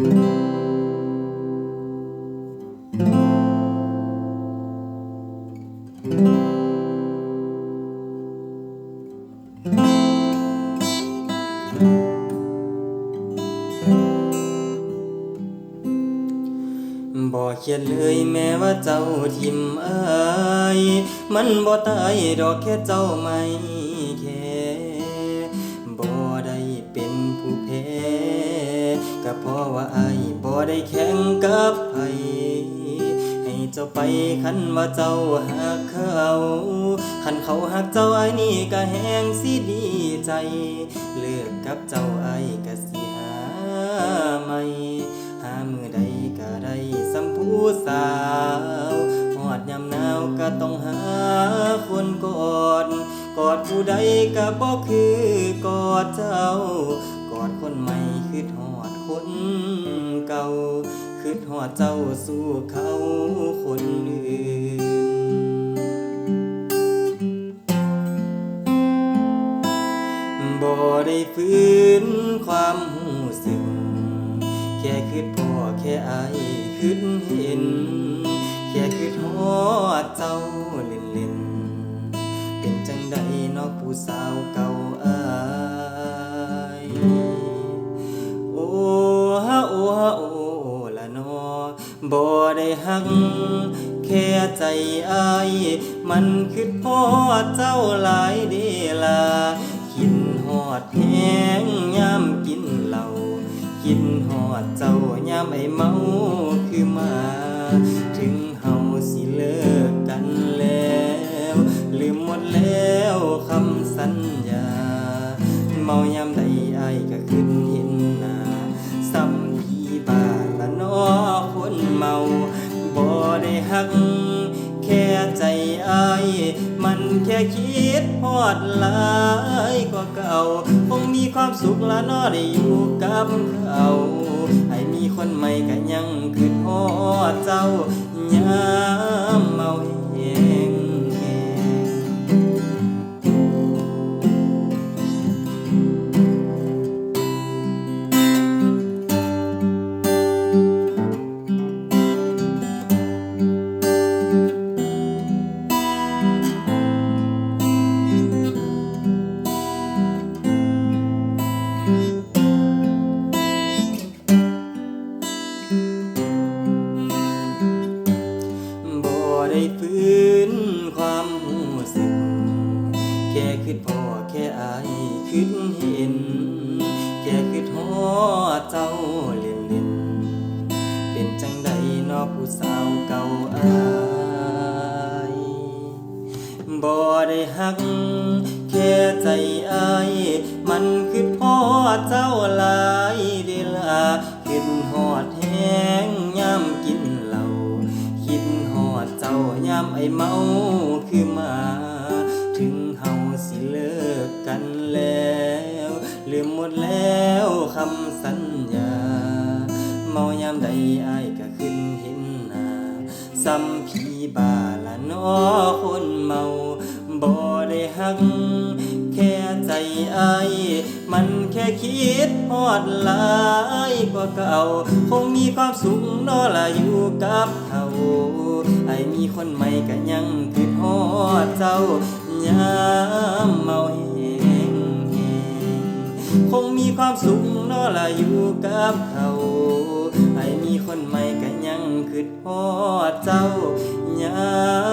บ่เขียนเลยแม้ว่าเจ้าทิมอายมันบ่ตายดอกแค่เจ้าไม่แค่บ่ได้เป็นผู้แพ้ก็เพราะว่า ได้แข่งกับไผให้เจ้าไปคันว่าเจ้าหักเขาคันเขาหักเจ้าไอายนี่ก็แหงสิดีใจ เลิกกับเจ้าไอายก็สิหาใหม่หามือใดก็ได้สัมผู้สาวหอดยามหนาวก็ต้องหาคนกอด กอดผู้ใดก็บ่คือกอดเจ้า อดคนใหม่คือหอดคนเก่าคือหอดเจ้าสู้เขาคนอื่นบ่ได้ฟื้นความหูสึก แค่คิดพ่อแค่ไอคิดเห็น แค่คิดฮอดเจ้าเล่นเล่นเป็นจังใดนอกผู้สาวเก่า ได้หัก แค่ใจอายมันคิดพอดเจ้าหลายเดลาคิดฮอดแหงยามกินเหล้าคิดฮอดเจ้ายามไอเมาคือมา ถึงเฮาสิเลิกกันแล้ว ลืมหมดแล้วคำสัญญา เมายามใด ก แค่ใจอายมันแค่คิดพอดหลายกว่าเก่า คงมีความสุขละนอได้อยู่กับเขาให้มีคนใหม่ก็ยังคือฮอดเจ้า ได้ฟื้นความหูสึก แค่คิดพ่อแค่อายคิดเห็น แค่คิดฮอเจ้าเล่นเล่นเป็นจังใดนอผู้สาวเก่าอายบ่ได้หัก แค่ใจอาย มันคือพ่อเจ้าหลายเดำสัญญา เมายามใดอายก็ขึ้นเห็นหน้าซ้ำพี่บาละนอคนเมาบ่ได้หัก แค่ใจอายมันแค่คิดฮอดหลายกว่าเก่า คงมีความสุขนอละอยู่กับเขาไอมีคนใหม่ก็ยังคิดฮอดเจ้ายามเมาแหงหงคงมีความสุข ละอยู่กับเขาไอ้มีคนใหม่ก็ยังคิดฮอดเจ้ายา